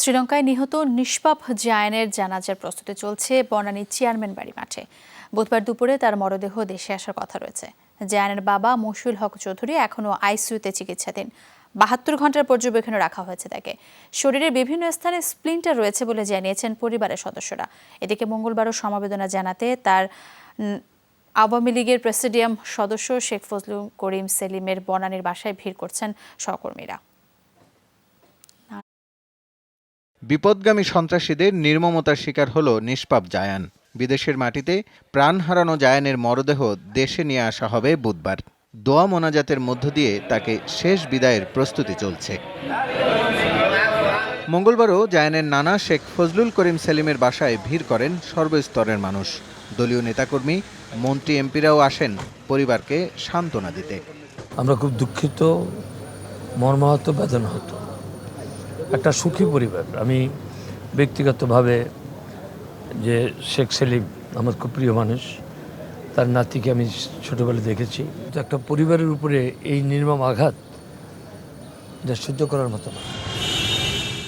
শ্রীলঙ্কায় নিহত নিষ্পাপ জায়ানের জানাজার প্রস্তুতি চলছে বনানী চেয়ারম্যান বাড়ি মাঠে। বুধবার দুপুরে তার মরদেহ দেশে আসার কথা রয়েছে। জায়ানের বাবা মশিউল হক চৌধুরী এখনও আইসিইউতে চিকিৎসাধীন। বাহাত্তর ঘণ্টার পর্যবেক্ষণে রাখা হয়েছে তাকে। শরীরের বিভিন্ন স্থানে স্প্লিন্টার রয়েছে বলে জানিয়েছেন পরিবারের সদস্যরা। এদিকে মঙ্গলবারও সমবেদনা জানাতে তার আওয়ামী লীগের প্রেসিডিয়াম সদস্য শেখ ফজলুল করিম সেলিমের বনানীর বাসায় ভিড় করছেন সহকর্মীরা। বিপদগামী সন্ত্রাসীদের নির্মমতার শিকার হল নিষ্পাপ জায়ান। বিদেশের মাটিতে প্রাণ হারানো জায়ানের মরদেহ দেশে নিয়ে আসা হবে বুধবার। দোয়া মোনাজাতের মধ্য দিয়ে তাকে শেষ বিদায়ের প্রস্তুতি চলছে। মঙ্গলবারও জায়ানের নানা শেখ ফজলুল করিম সেলিমের বাসায় ভিড় করেন সর্বস্তরের মানুষ। দলীয় নেতাকর্মী, মন্ত্রী, এমপিরাও আসেন পরিবারকে সান্ত্বনা দিতে। আমরা খুব দুঃখিত, মর্মাহত বেদনা হতো একটা সুখী পরিবার। আমি ব্যক্তিগতভাবে যে শেখ সেলিম আমার খুব প্রিয় মানুষ, তার নাতিকে আমি ছোটোবেলা দেখেছি। একটা পরিবারের উপরে এই নির্মম আঘাত যা সহ্য করার মতো না।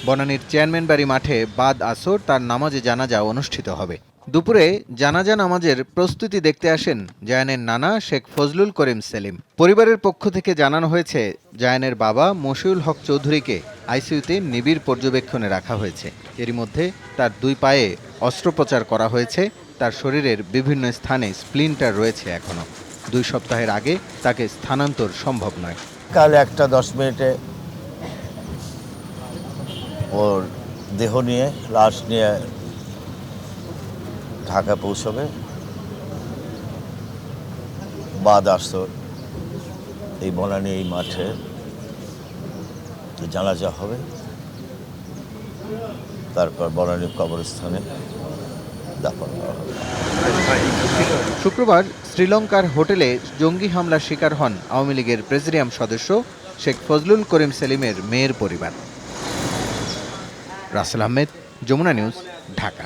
বনানীর চেয়ারম্যান বাড়ি মাঠে বাদ আসর তার নামাজে জানাজা অনুষ্ঠিত হবে। দুপুরে জানাজা নামাজের প্রস্তুতি দেখতে আসেন জায়ানের নানা শেখ ফজলুল করিম সেলিম। পরিবারের পক্ষ থেকে জানানো হয়েছে, জায়ানের বাবা মশিউল হক চৌধুরীকে আইসিইউতে নিবিড় পর্যবেক্ষণে রাখা হয়েছে। এরই মধ্যে তার দুই পায়ে অস্ত্রোপচার করা হয়েছে। তার শরীরের বিভিন্ন স্থানে স্প্লিন্টার রয়েছে এখনও দুই সপ্তাহের আগে তাকে স্থানান্তর সম্ভব নয়। কাল একটা দশ মিনিটে ওর দেহ নিয়ে, লাশ নিয়ে ঢাকা পৌঁছবে। বাদ আসর এই বনানী এই মাঠে। জানাজা হবে, তারপর বনানী কবরস্থানে দাফন করা হবে। শুক্রবার শ্রীলঙ্কার হোটেলে জঙ্গি হামলার শিকার হন আওয়ামী লীগের প্রেসিডিয়াম সদস্য শেখ ফজলুল করিম সেলিমের মেয়ের পরিবার। রাসেল আহমেদ, যমুনা নিউজ, ঢাকা।